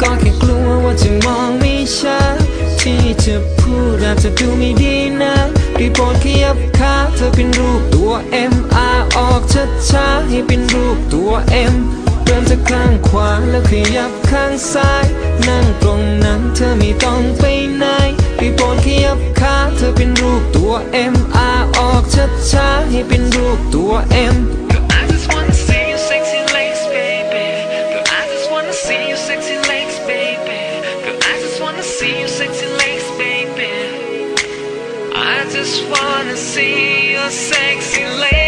ก็แค่กลัวว่าจะมองไม่ชัดที่จะพูดอาจจะดูไม่ดีนะรีบโปรดขยับขาเธอเป็นรูปตัว M R ออกช้าๆให้เป็นรูปตัว M เริ่มจากข้างขวาแล้วขยับข้างซ้าย นั่งตรงนั้นเธอไม่ต้องไปไหนรีบโปรดขยับขาเธอเป็นรูปตัว M R ออกช้าๆให้เป็นรูปตัว M wanna see your sexy legs, baby. I just wanna see your sexy legs.